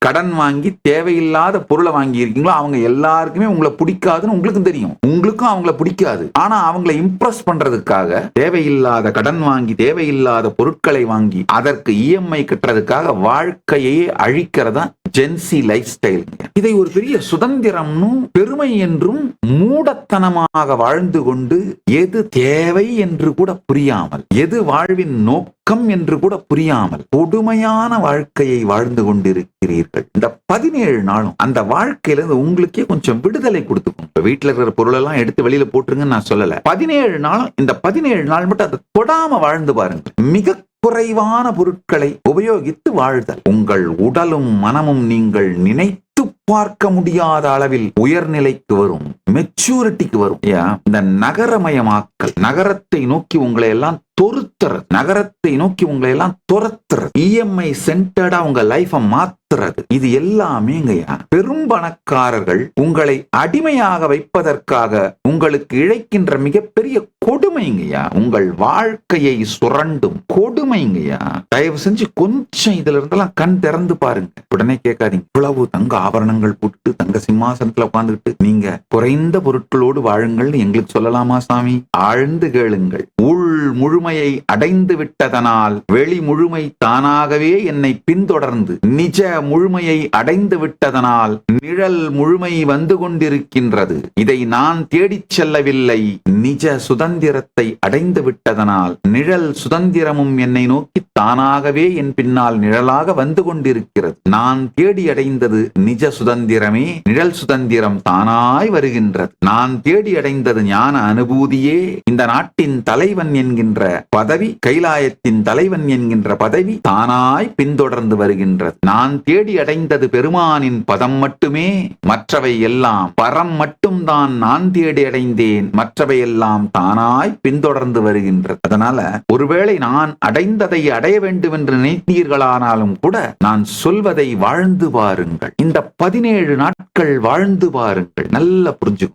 கடன் வாங்கி தேவையில்லாத பொருளை வாங்கி இருக்கீங்களோ அவங்க எல்லாருக்குமே உங்களை பிடிக்காதுன்னு உங்களுக்கும் தெரியும். உங்களுக்கும் அவங்கள பிடிக்காது. ஆனா அவங்கள இம்ப்ரெஸ் பண்றதுக்காக தேவையில்லாத கடன் வாங்கி தேவையில்லாத பொருட்களை வாங்கி அதற்கு இஎம்ஐ கட்டுறதுக்காக வாழ்க்கையே அழிக்கிறதா ஜென்சி லைஃப் ஸ்டைல் இதை ஒரு பெரிய சுதந்திரம்னும் பெருமை என்றும் மூடத்தனமாக வாழ்ந்து கொண்டு எது தேவை என்று கூட புரியாமல் எது வாழ்வின் நோக்கம் துக்கம் என்று கூட புரியாமல் கொடுமையான வாழ்க்கையை வாழ்ந்து கொண்டிருக்கிறீர்கள். இந்த பதினேழு நாளும் அந்த வாழ்க்கையில இருந்து உங்களுக்கே கொஞ்சம் விடுதலை கொடுத்துக்கும். இப்ப வீட்டுல இருக்கிற பொருள் எல்லாம் எடுத்து வெளியில போட்டுருங்கன்னு நான் சொல்லல. பதினேழு நாளும் இந்த பதினேழு நாள் மட்டும் அதை தொடாம வாழ்ந்து பாருங்க மிக குறைவான பொருட்களை உபயோகித்து வாழ்தல். உங்கள் உடலும் மனமும் நீங்கள் நினைத்து பார்க்க முடியாத அளவில் உயர்நிலைக்கு வரும் மெச்சூரிட்டிக்கு வரும். இந்த நகரமயமாக்கல் நகரத்தை நோக்கி உங்களை எல்லாம் தொருத்துறது நகரத்தை நோக்கி உங்களை எல்லாம் துரத்துறது இஎம்ஐ சென்டர்டா உங்க லைஃப மாத்துறது இது எல்லாமேங்கய்யா பெரும் பணக்காரர்கள் உங்களை அடிமையாக வைப்பதற்காக உங்களுக்கு இழைக்கின்ற மிகப்பெரிய கொடுமைங்கய்யா. உங்கள் வாழ்க்கையை சுரண்டும் கொடுமைங்கய்யா. தயவு செஞ்சு கொஞ்சம் இதுல இருந்தெல்லாம் கண் திறந்து பாருங்க. உடனே கேட்காதீங்க. இவ்வளவு தங்க ஆபரணங்கள் போட்டு தங்க சிம்மாசனத்துல உட்கார்ந்துட்டு நீங்க குறைந்த பொருட்களோடு வாழுங்கள்னு எங்களுக்கு சொல்லலாமா சாமி? ஆழ்ந்து கேளுங்கள். ஊழ் உள் முழுமையை அடைந்து விட்டதனால் வெளி முழுமை தானாகவே என்னை பின்தொடர்ந்து நிஜ முழுமையை அடைந்து விட்டதனால் நிழல் முழுமை வந்து கொண்டிருக்கின்றது. இதை நான் தேடிச் செல்லவில்லை. நிஜ சுதந்திரத்தை அடைந்து விட்டதனால் நிழல் சுதந்திரமும் என்னை நோக்கி தானாகவே என் பின்னால் நிழலாக வந்து கொண்டிருக்கிறது. நான் தேடி அடைந்தது நிஜ சுதந்திரமே நிழல் சுதந்திரம் தானாய் வருகின்றது. நான் தேடி அடைந்தது ஞான அனுபூதியே இந்த நாட்டின் தலைவன் என்கின்ற பதவி கைலாயத்தின் தலைவன் என்கின்ற பதவி தானாய் பின்தொடர்ந்து வருகின்றது. நான் தேடி அடைந்தது பெருமானின் பதம் மட்டுமே மற்றவை எல்லாம் பரம் மட்டும்தான் நான் தேடி அடைந்தேன் மற்றவை எல்லாம் தானாய் பின்தொடர்ந்து வருகின்றது. அதனால ஒருவேளை நான் அடைந்ததை அடைய வேண்டும் என்று நினைத்தீர்களானாலும் கூட நான் சொல்வதை வாழ்ந்து பாருங்கள் இந்த பதினேழு நாட்கள் வாழ்ந்து பாருங்கள் நல்லா புரிஞ்சு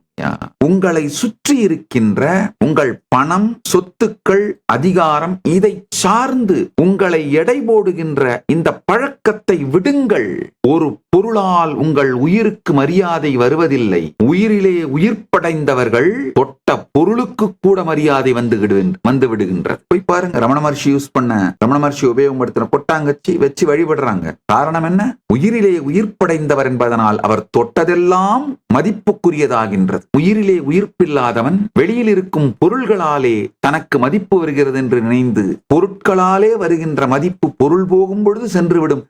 உங்களை சுற்றி இருக்கின்ற உங்கள் பணம் சொத்துக்கள் அதிகாரம் இதை சார்ந்து உங்களை எடை போடுகின்ற இந்த பழக்கத்தை விடுங்கள். ஒரு பொருளால் உங்கள் உயிருக்கு மரியாதை வருவதில்லை. உயிரிலே உயிர் படைந்தவர்கள் தொட்ட பொருளுக்கு கூட மரியாதை வந்து வந்து விடுகின்றது போய் பாருங்க ரமண மகர்ஷி யூஸ் பண்ண ரமண மகர்ஷி உபயோகப்படுத்தின கொட்டாங்கச்சி வச்சு வழிபடுறாங்க. காரணம் என்ன? உயிரிலே உயிர் படைந்தவர் என்பதனால் அவர் தொட்டதெல்லாம் மதிப்புக்குரியதாகின்றது. உயிரிலே உயிர்ப்பில்லாதவன் வெளியில் இருக்கும் பொருள்களாலே தனக்கு மதிப்பு வருகிறது என்று நினைந்து பொருட்களாலே வருகின்ற மதிப்பு பொருள் போகும் பொழுது சென்றுவிடும்.